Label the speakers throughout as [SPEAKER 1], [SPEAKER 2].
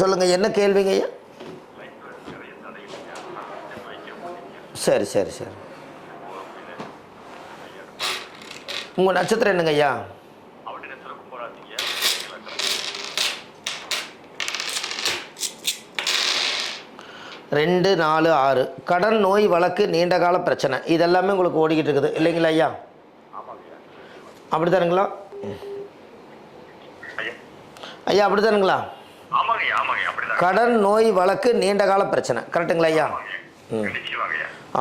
[SPEAKER 1] சொல்லுங்கள் என்ன கேள்விங்க ஐயா? சரி சரி சரி. உங்கள் நட்சத்திரம் என்னங்க ஐயா? ரெண்டு நாலு ஆறு. கடன் நோய் வழக்கு நீண்ட கால பிரச்சனை. இதெல்லாமே உங்களுக்கு ஓடிக்கிட்டு இருக்குது. இல்லைங்களா ஐயா? அப்படி தானுங்களா
[SPEAKER 2] ஐயா
[SPEAKER 1] ஐயா அப்படி தானுங்களா கடன் நோய் வழக்கு நீண்ட கால பிரச்சனை. கரெக்டுங்களா ஐயா? ம்.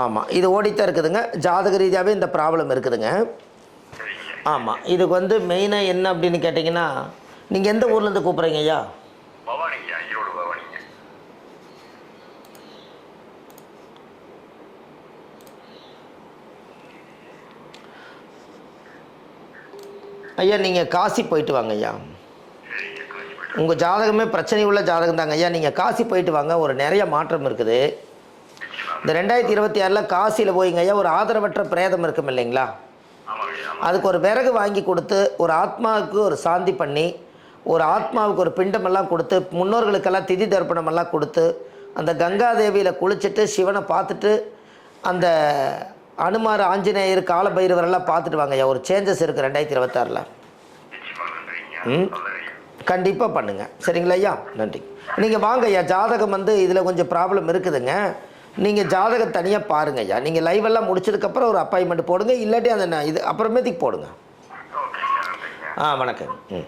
[SPEAKER 1] ஆமாம் இது ஓடித்தான் இருக்குதுங்க. ஜாதக ரீதியாகவே இந்த ப்ராப்ளம் இருக்குதுங்க. ஆமாம் இதுக்கு வந்து மெயினாக என்ன அப்படின்னு கேட்டிங்கன்னா நீங்கள் எந்த ஊர்லேருந்து கூப்பிட்றீங்க ஐயா?
[SPEAKER 2] ஐயா
[SPEAKER 1] நீங்கள் காசி போயிட்டு வாங்க ஐயா. உங்கள் ஜாதகமே பிரச்சனை உள்ள ஜாதகம் தாங்க. ஐயா நீங்கள் காசி போயிட்டு வாங்க. ஒரு நிறைய மாற்றம் இருக்குது. இந்த ரெண்டாயிரத்தி இருபத்தி ஆறில் காசியில் போயிங்க ஐயா. ஒரு ஆதரவற்ற பிரேதம் இருக்கும் இல்லைங்களா? அதுக்கு ஒரு விறகு வாங்கி கொடுத்து ஒரு ஆத்மாவுக்கு ஒரு சாந்தி பண்ணி ஒரு ஆத்மாவுக்கு ஒரு பிண்டமெல்லாம் கொடுத்து முன்னோர்களுக்கெல்லாம் திதி தர்ப்பணமெல்லாம் கொடுத்து அந்த கங்காதேவியில் குளிச்சுட்டு சிவனை பார்த்துட்டு அந்த அனுமார் ஆஞ்சநேயர் காலபைரவர் எல்லாம் பார்த்துட்டு வாங்க ஐயா. ஒரு சேஞ்சஸ் இருக்குது ரெண்டாயிரத்தி இருபத்தாறில் ம். கண்டிப்பாக பண்ணுங்கள் சரிங்களா ஐயா? நன்றி. நீங்கள் வாங்க ஐயா. ஜாதகம் வந்து இதில் கொஞ்சம் ப்ராப்ளம் இருக்குதுங்க. நீங்கள் ஜாதகம் தனியாக பாருங்க ஐயா. நீங்கள் லைவ் எல்லாம் முடிச்சதுக்கப்புறம் ஒரு அப்பாயின்மெண்ட் போடுங்க. இல்லாட்டி அந்த இது அப்புறமேட்டுக்கு போடுங்க. ஆ வணக்கம். ம்.